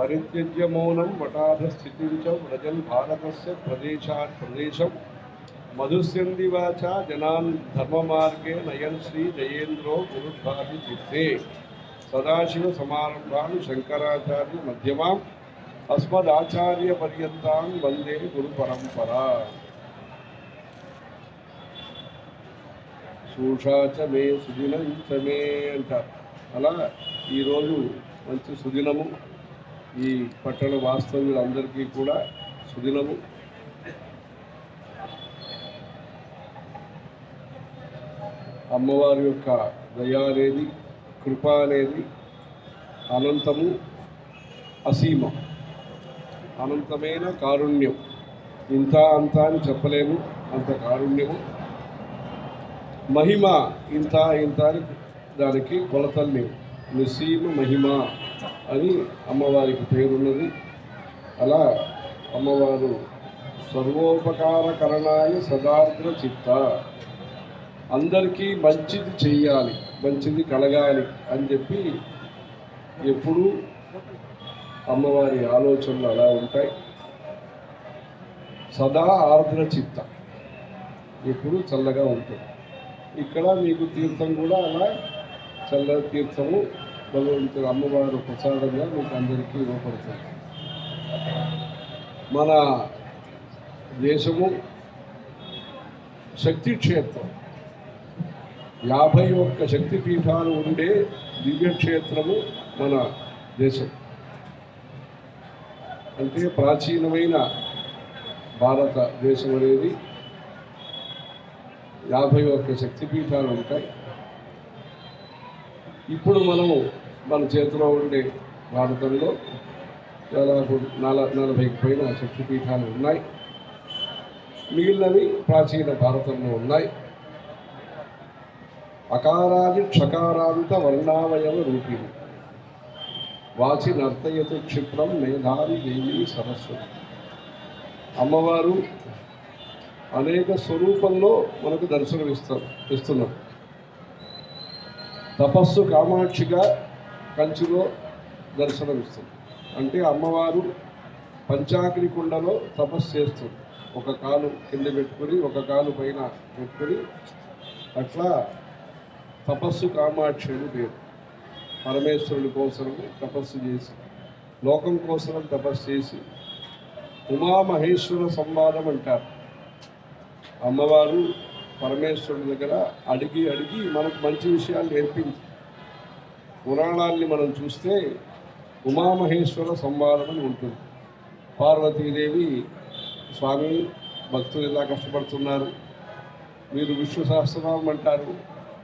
పరిత్యజ్య మౌనం వటాధ స్థితిం వ్రజన్ భారతస్య ప్రదేశాత్ ప్రదేశం. మధుస్యంది వాచ జనాన్ ధర్మమార్గే నయన్ శ్రీ జయేంద్రో గురుభావి చిత్తే సదాశివ సమారంభాన్ శంకరాచార్య మధ్యమాం. అస్మదాచార్య పర్యంతాం వందే గురు పరంపరా సూషాచ మే సుదినం చ మే అంటారు. అలా ఈరోజు మంచి సుదినము. ఈ పట్టణ వాస్తవ్యులందరికీ కూడా సుదినము. అమ్మవారి యొక్క దయ అనేది కృప అనేది అనంతము అసీమ. అనంతమైన కారుణ్యం. ఇంత అంత అని చెప్పలేము అంత కారుణ్యము. మహిమ ఇంత ఇంత అని దానికి కొలతలు లేవు. నిసీమ మహిమ. అని అమ్మవారికి పేరున్నది. అలా అమ్మవారు సర్వోపకారకరణాయ సదార్థ చిత్త అందరికీ మంచిది చెయ్యాలి మంచిది కలగాలి అని చెప్పి ఎప్పుడూ అమ్మవారి ఆలోచనలు అలా ఉంటాయి. సదా ఆర్ద్ర చిత్త ఎప్పుడు చల్లగా ఉంటుంది. ఇక్కడ మీకు తీర్థం కూడా అలా చల్ల తీర్థము భగవంతుడు అమ్మవారు ప్రసాదంగా మీకు అందరికీ ఇవ్వబడుతుంది మన దేశము శక్తి క్షేత్రం. యాభై ఒక్క శక్తి పీఠాలు ఉండే దివ్యక్షేత్రము మన దేశం. అంటే ప్రాచీనమైన భారతదేశం అనేది యాభై ఒక్క శక్తిపీఠాలు ఉంటాయి. ఇప్పుడు మనము మన చేతిలో ఉండే భారతంలో దాదాపు నల నలభైకి పైన శక్తిపీఠాలు ఉన్నాయి. మిగిలినవి ప్రాచీన భారతంలో ఉన్నాయి. అకారాది క్షకారాంత వర్ణావయవ రూపిణి. వాచి నర్తయతు క్షిప్రం మేధావి దేవి సరస్వతి. అమ్మవారు అనేక స్వరూపంలో మనకు దర్శనం ఇస్తారు ఇస్తున్నారు. తపస్సు కామాక్షిగా కంచిలో దర్శనమిస్తుంది. అంటే అమ్మవారు పంచాగ్ని కుండలో తపస్సు చేస్తుంది. ఒక కాలు కింద పెట్టుకొని ఒక కాలు పైన పెట్టుకొని అట్లా తపస్సు కామాక్షి అని పేరు. పరమేశ్వరుడి కోసం తపస్సు చేసి లోకం కోసం తపస్సు చేసి ఉమామహేశ్వర సంవాదం అంటారు. అమ్మవారు పరమేశ్వరుడి దగ్గర అడిగి అడిగి మనకు మంచి విషయాలు నేర్పించి పురాణాన్ని మనం చూస్తే ఉమామహేశ్వర సంవాదం అని ఉంటుంది. పార్వతీదేవి స్వామి భక్తులు ఇలా కష్టపడుతున్నారు. మీరు విష్ణు సహస్రనామం అంటారు.